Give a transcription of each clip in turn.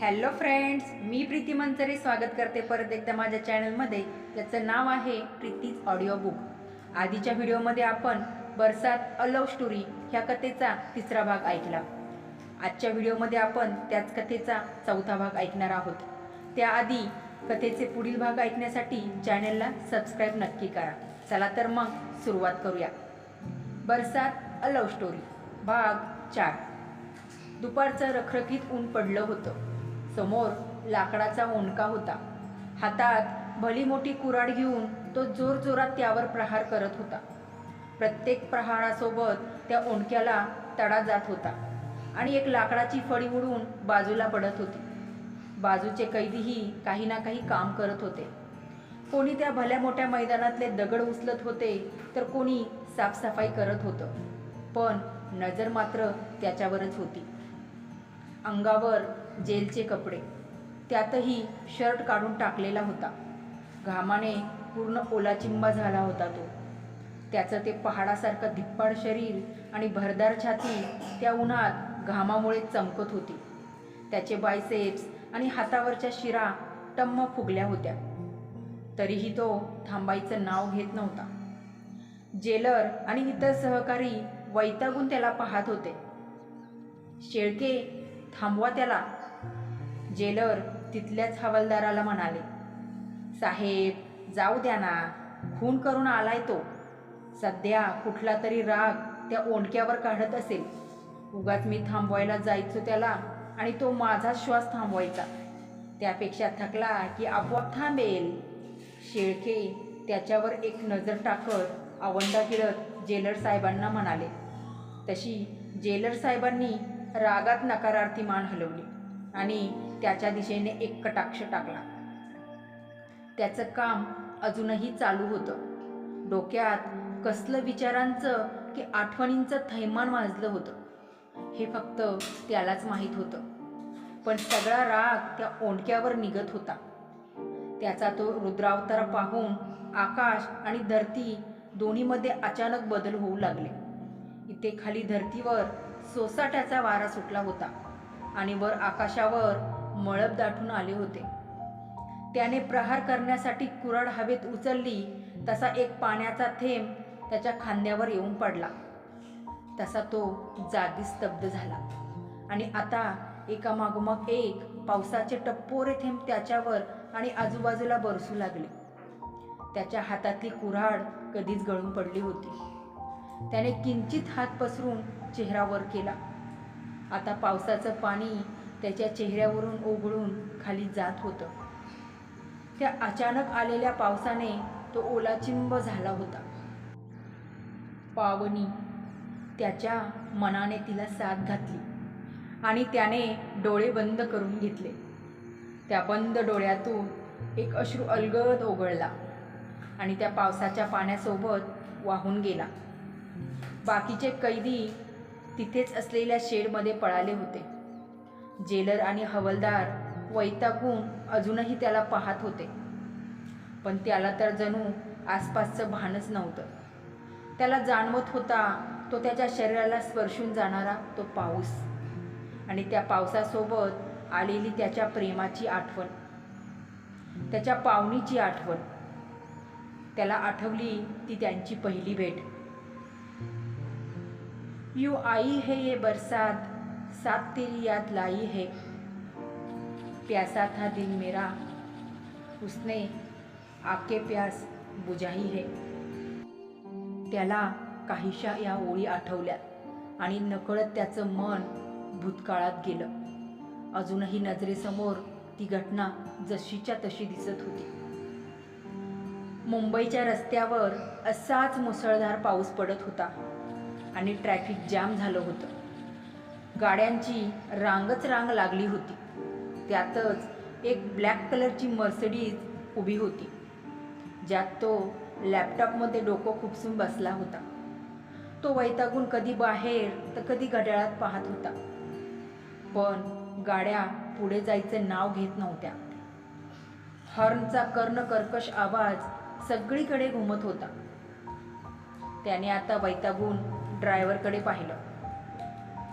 Hello friends मी प्रीती मंचरे स्वागत करते परत एकदा माझ्या चॅनलमध्ये त्याचं नाव आहे प्रीतीज ऑडिओ बुक आधीच्या व्हिडिओमध्ये आपण बरसात अ लव्ह स्टोरी ह्या कथेचा तिसरा भाग ऐकला. आजच्या व्हिडिओमध्ये आपण त्याच कथेचा चौथा भाग ऐकणार आहोत. त्याआधी कथेचे पुढील भाग ऐकण्यासाठी चॅनलला सबस्क्राईब नक्की करा. चला तर मग सुरुवात करूया. बरसात अ लव्ह स्टोरी भाग चार. दुपारचं रखरखीत ऊन पडलं होतं. समोर लाकडाचा ओंडका होता. हातात भली मोठी कुऱ्हाड घेऊन तो जोरजोरात त्यावर प्रहार करत होता. प्रत्येक प्रहारासोबत त्या ओंडक्याला तडा जात होता आणि एक लाकडाची फळी उडून बाजूला पडत होती. बाजूचे कैदीही काही ना काही काम करत होते. कोणी त्या भल्या मोठ्या मैदानातले दगड उचलत होते तर कोणी साफसफाई करत होतं. पण नजर मात्र त्याच्यावरच होती. अंगावर जेलचे कपडे. त्यातही शर्ट काढून टाकलेला होता. घामाने पूर्ण ओलाचिंबा झाला होता तो. त्याचं ते पहाडासारखं धिप्पाड शरीर आणि भरदार छाती त्या उन्हात घामामुळे चमकत होती. त्याचे बायसेप्स आणि हातावरच्या शिरा टम्म फुगल्या होत्या. तरीही तो थांबायचं नाव घेत नव्हता. जेलर आणि इतर सहकारी वैतागून त्याला पाहत होते. शेळके थांबवा त्याला जेलर तिथल्याच हवालदाराला म्हणाले साहेब जाऊ द्या ना खून करून आलाय तो. सध्या कुठला तरी राग त्या ओंडक्यावर काढत असेल. उगाच मी थांबवायला जायचो त्याला आणि तो माझा श्वास थांबवायचा. त्यापेक्षा थकला की आपोआप थांबेल. शेळके त्याच्यावर एक नजर टाकत आवंडा गिळत जेलर साहेबांना म्हणाले तशी जेलर साहेबांनी रागात नकारार्थी मान हलवली. आणि त्याच्या दिशेने एक कटाक्ष टाकला. त्याचं काम अजूनही चालू होतं. डोक्यात कसलं विचारांचं की आठवणींचं थैमान वाजलं होतं. हे फक्त त्यालाच माहीत होतं. पण सगळा राग त्या ओंडक्यावर निघत होता. त्याचा तो रुद्रावतार पाहून आकाश आणि धरती दोन्हीमध्ये अचानक बदल होऊ लागले. इथे खाली धरतीवर सोसाट्याचा वारा सुटला होता. आणि वर आकाशावर मळब दाटून आले होते. त्याने प्रहार करण्यासाठी कुऱ्हाड हवेत उचलली तसा एक पाण्याचा थेंब त्याच्या खांद्यावर येऊन पडला. तसा तो जागी स्तब्ध झाला. आणि आता एकामागोमाग एक पावसाचे टप्पोरे थेंब त्याच्यावर आणि आजूबाजूला बरसू लागले. त्याच्या हातातली कुऱ्हाड कधीच गळून पडली होती. त्याने किंचित हात पसरून चेहरावर केला. आता पावसाचं पाणी त्याच्या चेहऱ्यावरून ओघळून खाली जात होतं. त्या अचानक आलेल्या पावसाने तो ओलाचिंब झाला होता. पावनी त्याच्या मनाने तिला साथ घातली आणि त्याने डोळे बंद करून घेतले. त्या बंद डोळ्यातून एक अश्रू अलगद ओघळला आणि त्या पावसाच्या पाण्यासोबत वाहून गेला. बाकीचे कैदी तिथेच असलेल्या शेडमध्ये पळाले होते. जेलर आणि हवलदार वैतागून अजूनही त्याला पाहत होते. पण त्याला तर जणू आसपासचं भानच नव्हतं. त्याला जाणवत होता तो त्याच्या शरीराला स्पर्शून जाणारा तो पाऊस. आणि त्या पावसासोबत आलेली त्याच्या प्रेमाची आठवण. त्याच्या पावणीची आठवण. त्याला आठवली ती त्यांची पहिली भेट. यू आई है ये बरसात साथ तेरी याद लाई है। प्यासा था दिल मेरा उसने आके प्यास बुझाई है। त्याला काहीशा या ओळी आठवल्या आणि नकळत त्याचं मन भूतकाळात गेलं. अजूनही नजरेसमोर ती घटना जशीच्या तशी दिसत होती. मुंबईच्या रस्त्यावर असाच मुसळधार पाऊस पडत होता. आणि ट्रॅफिक जाम झालं होतं. गाड्यांची रांगच रांग लागली होती. त्यातच एक ब्लॅक कलरची मर्सडीज उभी होती. ज्यात तो लॅपटॉपमध्ये डोकं खुपसून बसला होता. तो वैतागून कधी बाहेर तर कधी घड्याळात पाहत होता. पण गाड्या पुढे जायचं नाव घेत नव्हत्या. हॉर्नचा कर्ण कर्कश आवाज सगळीकडे घुमत होता. त्याने आता वैतागून ड्रायव्हरकडे पाहिलं.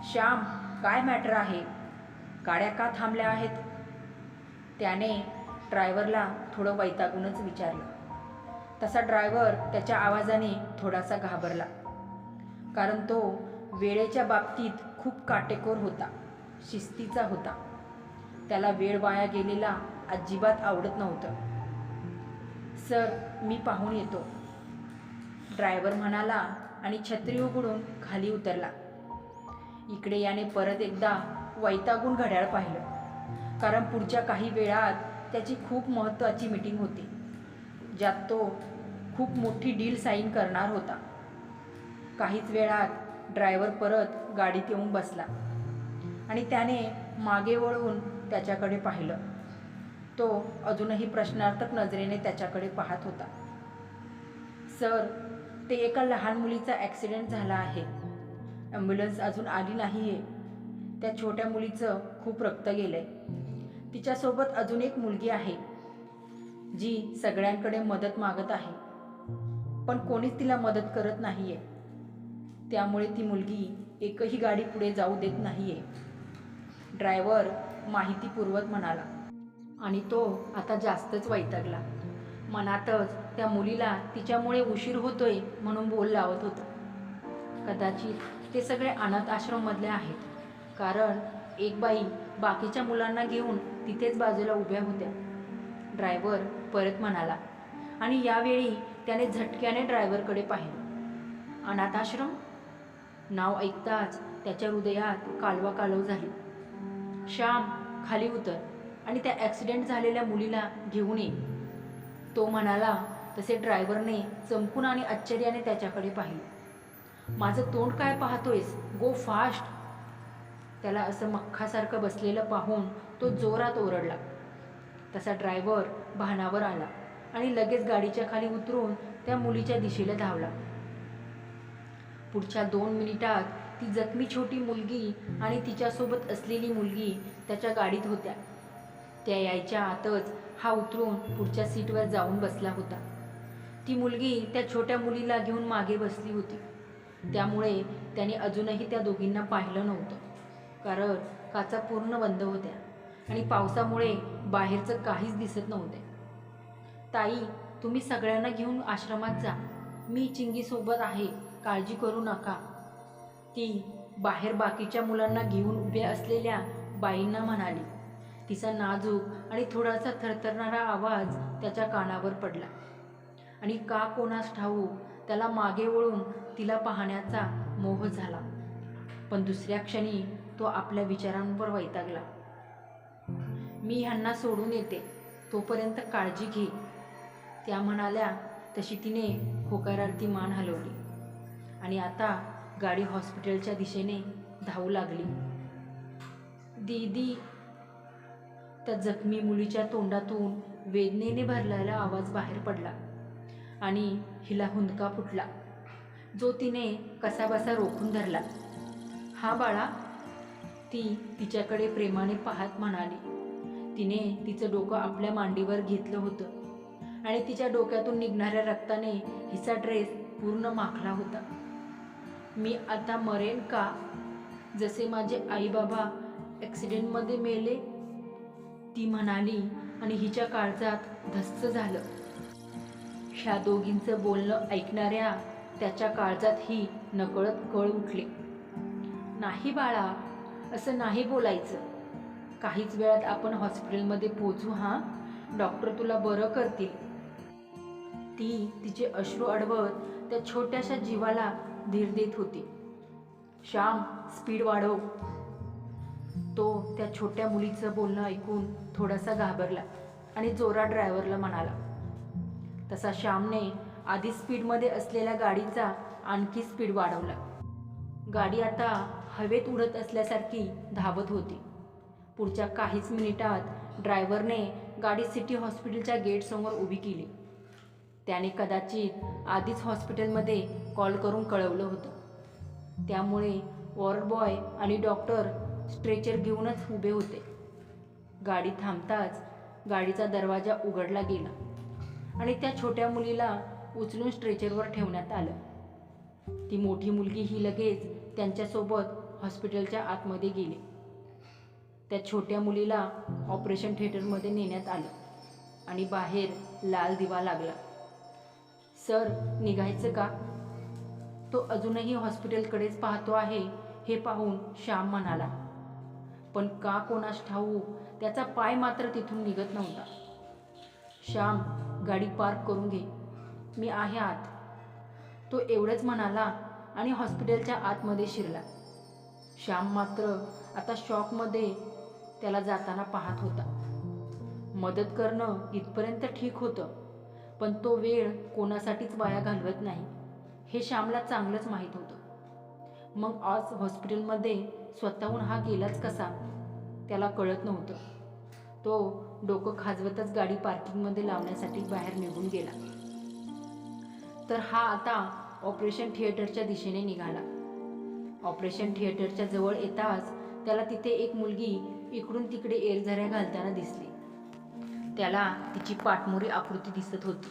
श्याम काय मॅटर आहे? गाड्या का थांबल्या आहेत? त्याने ड्रायव्हरला थोडं वैतागूनच विचारलं. तसा ड्रायव्हर त्याच्या आवाजाने थोडासा घाबरला कारण तो वेळेच्या बाबतीत खूप काटेकोर होता शिस्तीचा होता. त्याला वेळ वाया गेलेला अजिबात आवडत नव्हतं. सर मी पाहून येतो. ड्रायव्हर म्हणाला आणि छत्री उघडून खाली उतरला. इकडे याने परत एकदा वैतागून घड्याळ पाहिलं. कारण पुढच्या काही वेळात त्याची खूप महत्त्वाची मीटिंग होती ज्यात तो खूप मोठी डील साईन करणार होता. काहीच वेळात ड्रायव्हर परत गाडीत येऊन बसला आणि त्याने मागे वळून त्याच्याकडे पाहिलं. तो अजूनही प्रश्नार्थक नजरेने त्याच्याकडे पाहत होता. सर ते एका लहान मुलीचा ॲक्सिडेंट झाला आहे. ॲम्ब्युलन्स अजून आली नाही आहे त्या छोट्या मुलीचं खूप रक्त गेलं आहे तिच्यासोबत अजून एक मुलगी आहे जी सगळ्यांकडे मदत मागत आहे. पण कोणीच तिला मदत करत नाही आहे त्यामुळे ती मुलगी एकही गाडी पुढे जाऊ देत नाही आहे ड्रायव्हर माहितीपूर्वक म्हणाला आणि तो आता जास्तच वैतागला. मनातच त्या मुलीला तिच्यामुळे उशीर होतोय म्हणून बोल लावत होता. कदाचित ते सगळे अनाथ आश्रममधले आहेत. कारण एक बाई बाकीच्या मुलांना घेऊन तिथेच बाजूला उभ्या होत्या. ड्रायव्हर परत म्हणाला आणि यावेळी त्याने झटक्याने ड्रायव्हरकडे पाहिलं. अनाथाश्रम नाव ऐकताच त्याच्या हृदयात कालवा कालव झाली. श्याम खाली उतर आणि त्या ॲक्सिडेंट झालेल्या मुलीला घेऊन ये. तो म्हणाला तसे ड्रायव्हरने चमकून आणि आश्चर्याने त्याच्याकडे पाहिलं. माझं तोंड काय पाहतोयस? गो फास्ट त्याला असं मख्खासारखं बसलेलं पाहून तो जोरात ओरडला. तसा ड्रायव्हर भानावर आला आणि लगेच गाडीच्या खाली उतरून त्या मुलीच्या दिशेला धावला. पुढच्या दोन मिनिटात ती जखमी छोटी मुलगी आणि तिच्यासोबत असलेली मुलगी त्याच्या गाडीत होत्या. त्या यायच्या आतच हा उतरून पुढच्या सीटवर जाऊन बसला होता. ती मुलगी त्या छोट्या मुलीला घेऊन मागे बसली होती. त्यामुळे त्याने अजूनही त्या दोघींना पाहिलं नव्हतं. कारण काचा पूर्ण बंद होत्या आणि पावसामुळे बाहेरचं काहीच दिसत नव्हते. ताई तुम्ही सगळ्यांना घेऊन आश्रमात जा. मी चिंगीसोबत आहे. काळजी करू नका. ती बाहेर बाकीच्या मुलांना घेऊन उभ्या असलेल्या बाईंना म्हणाली. तिचा नाजूक आणि थोडासा थरथरणारा आवाज त्याच्या कानावर पडला. आणि का कोणास ठाऊ त्याला मागे वळून तिला पाहण्याचा मोह झाला. पण दुसऱ्या क्षणी तो आपल्या विचारांवर वैतागला. मी ह्यांना सोडून येते. तोपर्यंत काळजी घे. त्या म्हणाल्या तशी तिने होकारार्थी मान हलवली. आणि आता गाडी हॉस्पिटलच्या दिशेने धावू लागली. दीदी त्या जखमी मुलीच्या तोंडातून वेदनेने भरलेला आवाज बाहेर पडला आणि हिला हुंदका फुटला. जो तिने कसाबसा रोखून धरला. हा बाळा ती तिच्याकडे प्रेमाने पाहत म्हणाली. तिने तिचं डोकं आपल्या मांडीवर घेतलं होतं आणि तिच्या डोक्यातून निघणाऱ्या रक्ताने हिचा ड्रेस पूर्ण माखला होता. मी आता मरेन का? जसे माझे आई बाबा ॲक्सिडेंटमध्ये मेले ती म्हणाली आणि हिच्या काळजात धस्स झालं. ह्या दोघींचं बोलणं ऐकणाऱ्या त्याच्या काळजात ही नकळत कळ उठले. नाही बाळा असं नाही बोलायचं. काहीच वेळात आपण हॉस्पिटलमध्ये पोचू हां? डॉक्टर तुला बरं करतील. ती तिचे अश्रू अडवत त्या छोट्याशा जीवाला धीर देत होती. श्याम स्पीड वाढव. तो त्या छोट्या मुलीचं बोलणं ऐकून थोडासा घाबरला आणि जोरा ड्रायव्हरला म्हणाला तसा श्यामने आधी स्पीडमध्ये असलेल्या गाडीचा आणखी स्पीड वाढवला. गाडी आता हवेत उडत असल्यासारखी धावत होती. पुढच्या काहीच मिनिटात ड्रायव्हरने गाडी सिटी हॉस्पिटलच्या गेटसमोर उभी केली. त्याने कदाचित आधीच हॉस्पिटलमध्ये कॉल करून कळवलं होतं. त्यामुळे वॉर्ड बॉय आणि डॉक्टर स्ट्रेचर घेऊनच उभे होते. गाडी थांबताच गाडीचा दरवाजा उघडला गेला आणि त्या छोट्या मुलीला उचलून स्ट्रेचरवर ठेवण्यात आलं. ती मोठी मुलगी ही लगेच त्यांच्यासोबत हॉस्पिटलच्या आतमध्ये गेली. त्या छोट्या मुलीला ऑपरेशन थिएटरमध्ये नेण्यात आलं आणि बाहेर लाल दिवा लागला. सर निघायचं का? तो अजूनही हॉस्पिटलकडेच पाहतो आहे हे पाहून श्याम म्हणाला. पण का कोणास ठाऊ त्याचा पाय मात्र तिथून निघत नव्हता. श्याम गाडी पार्क करून घे. मी आहे आत. तो एवढंच म्हणाला आणि हॉस्पिटलच्या आतमध्ये शिरला. श्याम मात्र आता शॉकमध्ये त्याला जाताना पाहत होता. मदत करणं इथपर्यंत ठीक होतं पण तो वेळ कोणासाठीच वाया घालवत नाही. हे श्यामला चांगलंच माहीत होतं. मग आज हॉस्पिटलमध्ये स्वतःहून हा गेलाच कसा? त्याला कळत नव्हतं. तो डोकं खाजवतच गाडी पार्किंगमध्ये लावण्यासाठी बाहेर निघून गेला. तर हा आता ऑपरेशन थिएटरच्या दिशेने निघाला. ऑपरेशन थिएटरच्या जवळ येताच त्याला तिथे एक मुलगी इकडून तिकडे एरझऱ्या घालताना दिसली. त्याला तिची पाठमोरी आकृती दिसत होती.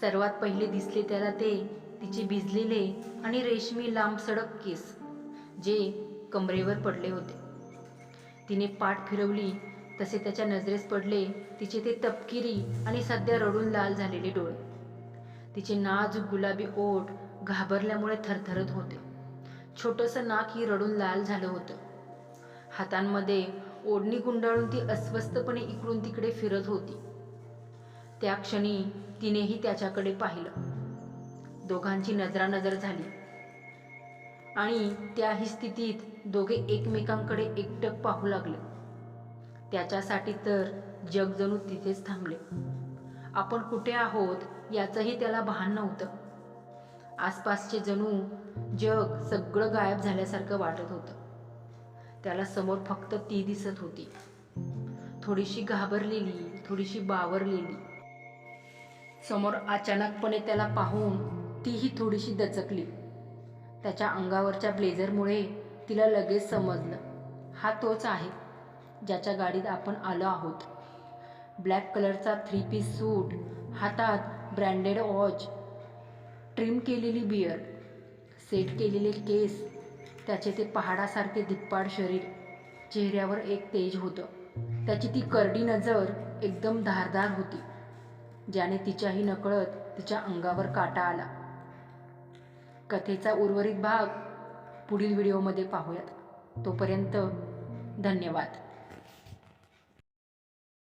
सर्वात पहिले दिसले त्याला ते तिचे भिजलेले आणि रेशमी लांब सडक केस जे कमरेवर पडले होते. तिने पाठ फिरवली तसे त्याच्या नजरेस पडले तिचे ते तपकिरी आणि सध्या रडून लाल झालेले डोळे. तिचे नाजूक गुलाबी ओठ घाबरल्यामुळे थरथरत होते. छोटंसं नाक ही रडून लाल झालं होतं. हातांमध्ये ओढणी गुंडाळून ती अस्वस्थपणे इकडून तिकडे फिरत होती. त्या क्षणी तिनेही त्याच्याकडे पाहिलं. दोघांची नजरानजर झाली. आणि त्याही स्थितीत दोघे एकमेकांकडे एकटक पाहू लागले. त्याच्यासाठी तर जग जणू तिथेच थांबले. आपण कुठे आहोत याचंही त्याला भान नव्हतं. आसपासचे जणू जग सगळं गायब झाल्यासारखं वाटत होतं. त्याला समोर फक्त ती दिसत होती. थोडीशी घाबरलेली थोडीशी बावरलेली. समोर अचानकपणे त्याला पाहून तीही थोडीशी दचकली. त्याच्या अंगावरच्या ब्लेझरमुळे तिला लगेच समजलं. हा तोच आहे ज्याच्या गाडीत आपण आलो आहोत. ब्लॅक कलरचा थ्री पीस सूट हातात ब्रँडेड वॉच ट्रिम केलेली बियर सेट केलेले केस त्याचे ते पहाडासारखे धिप्पाड शरीर चेहऱ्यावर एक तेज होतं. त्याची ती करडी नजर एकदम धारदार होती ज्याने तिच्याही नकळत तिच्या अंगावर काटा आला. कथेचा उर्वरित भाग पुढील व्हिडिओमध्ये पाहूयात. तोपर्यंत धन्यवाद.